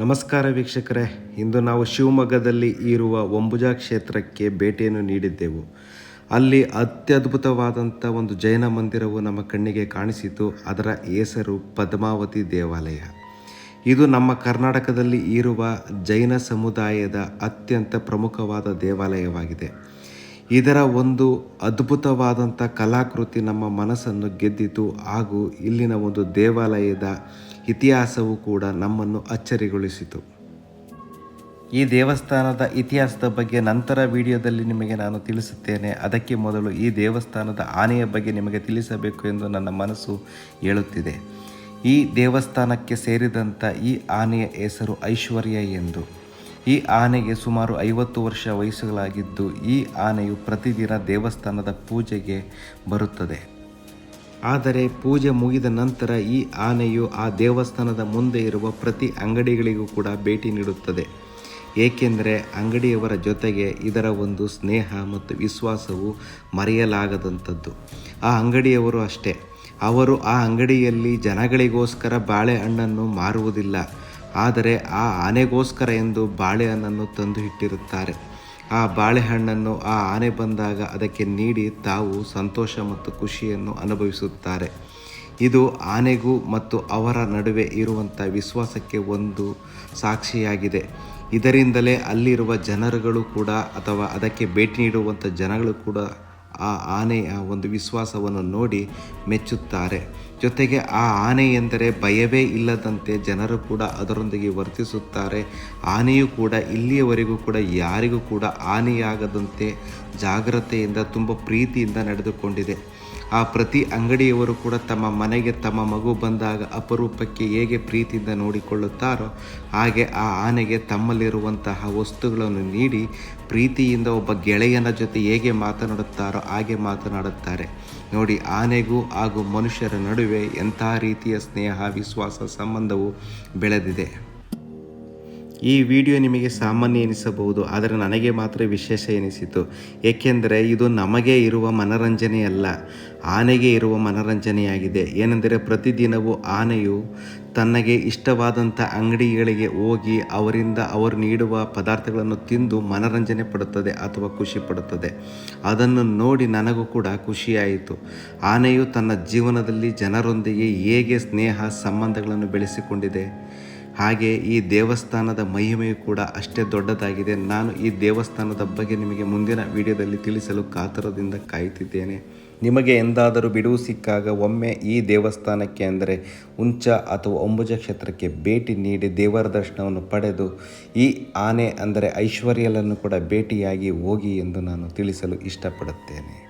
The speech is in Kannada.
ನಮಸ್ಕಾರ ವೀಕ್ಷಕರೇ. ಇಂದು ನಾವು ಶಿವಮೊಗ್ಗದಲ್ಲಿ ಇರುವ ಒಂಬುಜಾ ಕ್ಷೇತ್ರಕ್ಕೆ ಭೇಟಿಯನ್ನು ನೀಡಿದ್ದೆವು. ಅಲ್ಲಿ ಅತ್ಯದ್ಭುತವಾದಂಥ ಒಂದು ಜೈನ ಮಂದಿರವು ನಮ್ಮ ಕಣ್ಣಿಗೆ ಕಾಣಿಸಿತು. ಅದರ ಹೆಸರು ಪದ್ಮಾವತಿ ದೇವಾಲಯ. ಇದು ನಮ್ಮ ಕರ್ನಾಟಕದಲ್ಲಿ ಇರುವ ಜೈನ ಸಮುದಾಯದ ಅತ್ಯಂತ ಪ್ರಮುಖವಾದ ದೇವಾಲಯವಾಗಿದೆ. ಇದರ ಒಂದು ಅದ್ಭುತವಾದಂಥ ಕಲಾಕೃತಿ ನಮ್ಮ ಮನಸ್ಸನ್ನು ಗೆದ್ದಿತು. ಹಾಗೂ ಇಲ್ಲಿನ ಒಂದು ದೇವಾಲಯದ ಇತಿಹಾಸವು ಕೂಡ ನಮ್ಮನ್ನು ಅಚ್ಚರಿಗೊಳಿಸಿತು. ಈ ದೇವಸ್ಥಾನದ ಇತಿಹಾಸದ ಬಗ್ಗೆ ನಂತರ ವಿಡಿಯೋದಲ್ಲಿ ನಿಮಗೆ ನಾನು ತಿಳಿಸುತ್ತೇನೆ. ಅದಕ್ಕೆ ಮೊದಲು ಈ ದೇವಸ್ಥಾನದ ಆನೆಯ ಬಗ್ಗೆ ನಿಮಗೆ ತಿಳಿಸಬೇಕು ಎಂದು ನನ್ನ ಮನಸ್ಸು ಹೇಳುತ್ತಿದೆ. ಈ ದೇವಸ್ಥಾನಕ್ಕೆ ಸೇರಿದಂಥ ಈ ಆನೆಯ ಹೆಸರು ಐಶ್ವರ್ಯ ಎಂದು. ಈ ಆನೆಗೆ ಸುಮಾರು ಐವತ್ತು ವರ್ಷ ವಯಸ್ಸುಗಳಾಗಿದ್ದು ಈ ಆನೆಯು ಪ್ರತಿದಿನ ದೇವಸ್ಥಾನದ ಪೂಜೆಗೆ ಬರುತ್ತದೆ. ಆದರೆ ಪೂಜೆ ಮುಗಿದ ನಂತರ ಈ ಆನೆಯು ಆ ದೇವಸ್ಥಾನದ ಮುಂದೆ ಇರುವ ಪ್ರತಿ ಅಂಗಡಿಗಳಿಗೂ ಕೂಡ ಭೇಟಿ ನೀಡುತ್ತದೆ. ಏಕೆಂದರೆ ಅಂಗಡಿಯವರ ಜೊತೆಗೆ ಇದರ ಒಂದು ಸ್ನೇಹ ಮತ್ತು ವಿಶ್ವಾಸವು ಮರೆಯಲಾಗದಂಥದ್ದು. ಆ ಅಂಗಡಿಯವರು ಅಷ್ಟೇ. ಅವರು ಆ ಅಂಗಡಿಯಲ್ಲಿ ಜನಗಳಿಗೋಸ್ಕರ ಬಾಳೆಹಣ್ಣನ್ನು ಮಾರುವುದಿಲ್ಲ. ಆದರೆ ಆ ಆನೆಗೋಸ್ಕರ ಎಂದು ಬಾಳೆಹಣ್ಣನ್ನು ತಂದು ಇಟ್ಟಿರುತ್ತಾರೆ. ಆ ಬಾಳೆಹಣ್ಣನ್ನು ಆ ಆನೆ ಬಂದಾಗ ಅದಕ್ಕೆ ನೀಡಿ ತಾವು ಸಂತೋಷ ಮತ್ತು ಖುಷಿಯನ್ನು ಅನುಭವಿಸುತ್ತಾರೆ. ಇದು ಆನೆಗೂ ಮತ್ತು ಅವರ ನಡುವೆ ಇರುವಂಥ ವಿಶ್ವಾಸಕ್ಕೆ ಒಂದು ಸಾಕ್ಷಿಯಾಗಿದೆ. ಇದರಿಂದಲೇ ಅಲ್ಲಿರುವ ಜನರುಗಳು ಕೂಡ ಅಥವಾ ಅದಕ್ಕೆ ಭೇಟಿ ನೀಡುವಂಥ ಜನಗಳು ಕೂಡ ಆ ಆನೆಯ ಒಂದು ವಿಶ್ವಾಸವನ್ನು ನೋಡಿ ಮೆಚ್ಚುತ್ತಾರೆ. ಜೊತೆಗೆ ಆ ಆನೆ ಎಂದರೆ ಭಯವೇ ಇಲ್ಲದಂತೆ ಜನರು ಕೂಡ ಅದರೊಂದಿಗೆ ವರ್ತಿಸುತ್ತಾರೆ. ಆನೆಯು ಕೂಡ ಇಲ್ಲಿಯವರೆಗೂ ಕೂಡ ಯಾರಿಗೂ ಕೂಡ ಹಾನಿಯಾಗದಂತೆ ಜಾಗ್ರತೆಯಿಂದ ತುಂಬ ಪ್ರೀತಿಯಿಂದ ನಡೆದುಕೊಂಡಿದೆ. ಆ ಪ್ರತಿ ಅಂಗಡಿಯವರು ಕೂಡ ತಮ್ಮ ಮನೆಗೆ ತಮ್ಮ ಮಗು ಬಂದಾಗ ಅಪರೂಪಕ್ಕೆ ಹೇಗೆ ಪ್ರೀತಿಯಿಂದ ನೋಡಿಕೊಳ್ಳುತ್ತಾರೋ, ಹಾಗೆ ಆ ಆನೆಗೆ ತಮ್ಮಲ್ಲಿರುವಂತಹ ವಸ್ತುಗಳನ್ನು ನೀಡಿ ಪ್ರೀತಿಯಿಂದ ಒಬ್ಬ ಗೆಳೆಯನ ಜೊತೆ ಹೇಗೆ ಮಾತನಾಡುತ್ತಾರೋ ಹಾಗೆ ಮಾತನಾಡುತ್ತಾರೆ. ನೋಡಿ, ಆನೆಗೂ ಹಾಗೂ ಮನುಷ್ಯರ ನಡುವೆ ಎಂಥ ರೀತಿಯ ಸ್ನೇಹ ವಿಶ್ವಾಸ ಸಂಬಂಧವು ಬೆಳೆದಿದೆ? ಈ ವಿಡಿಯೋ ನಿಮಗೆ ಸಾಮಾನ್ಯ ಎನಿಸಬಹುದು, ಆದರೆ ನನಗೆ ಮಾತ್ರ ವಿಶೇಷ ಎನಿಸಿತು. ಏಕೆಂದರೆ ಇದು ನಮಗೆ ಇರುವ ಮನರಂಜನೆಯಲ್ಲ, ಆನೆಗೆ ಇರುವ ಮನರಂಜನೆಯಾಗಿದೆ. ಏನೆಂದರೆ ಪ್ರತಿದಿನವೂ ಆನೆಯು ತನಗೆ ಇಷ್ಟವಾದಂಥ ಅಂಗಡಿಗಳಿಗೆ ಹೋಗಿ ಅವರಿಂದ ಅವರು ನೀಡುವ ಪದಾರ್ಥಗಳನ್ನು ತಿಂದು ಮನರಂಜನೆ ಪಡುತ್ತದೆ ಅಥವಾ ಖುಷಿ ಪಡುತ್ತದೆ. ಅದನ್ನು ನೋಡಿ ನನಗೂ ಕೂಡ ಖುಷಿಯಾಯಿತು. ಆನೆಯು ತನ್ನ ಜೀವನದಲ್ಲಿ ಜನರೊಂದಿಗೆ ಹೇಗೆ ಸ್ನೇಹ ಸಂಬಂಧಗಳನ್ನು ಬೆಳೆಸಿಕೊಂಡಿದೆ? ಹಾಗೆ ಈ ದೇವಸ್ಥಾನದ ಮಹಿಮೆಯು ಕೂಡ ಅಷ್ಟೇ ದೊಡ್ಡದಾಗಿದೆ. ನಾನು ಈ ದೇವಸ್ಥಾನದ ಬಗ್ಗೆ ನಿಮಗೆ ಮುಂದಿನ ವಿಡಿಯೋದಲ್ಲಿ ತಿಳಿಸಲು ಕಾತರದಿಂದ ಕಾಯುತ್ತಿದ್ದೇನೆ. ನಿಮಗೆ ಎಂದಾದರೂ ಬಿಡುವು ಸಿಕ್ಕಾಗ ಒಮ್ಮೆ ಈ ದೇವಸ್ಥಾನಕ್ಕೆ ಅಂದರೆ ಉಂಚ ಅಥವಾ ಒಂಬುಜ ಕ್ಷೇತ್ರಕ್ಕೆ ಭೇಟಿ ನೀಡಿ ದೇವರ ದರ್ಶನವನ್ನು ಪಡೆದು ಈ ಆನೆ ಅಂದರೆ ಐಶ್ವರ್ಯಲನ್ನು ಕೂಡ ಭೇಟಿಯಾಗಿ ಹೋಗಿ ಎಂದು ನಾನು ತಿಳಿಸಲು ಇಷ್ಟಪಡುತ್ತೇನೆ.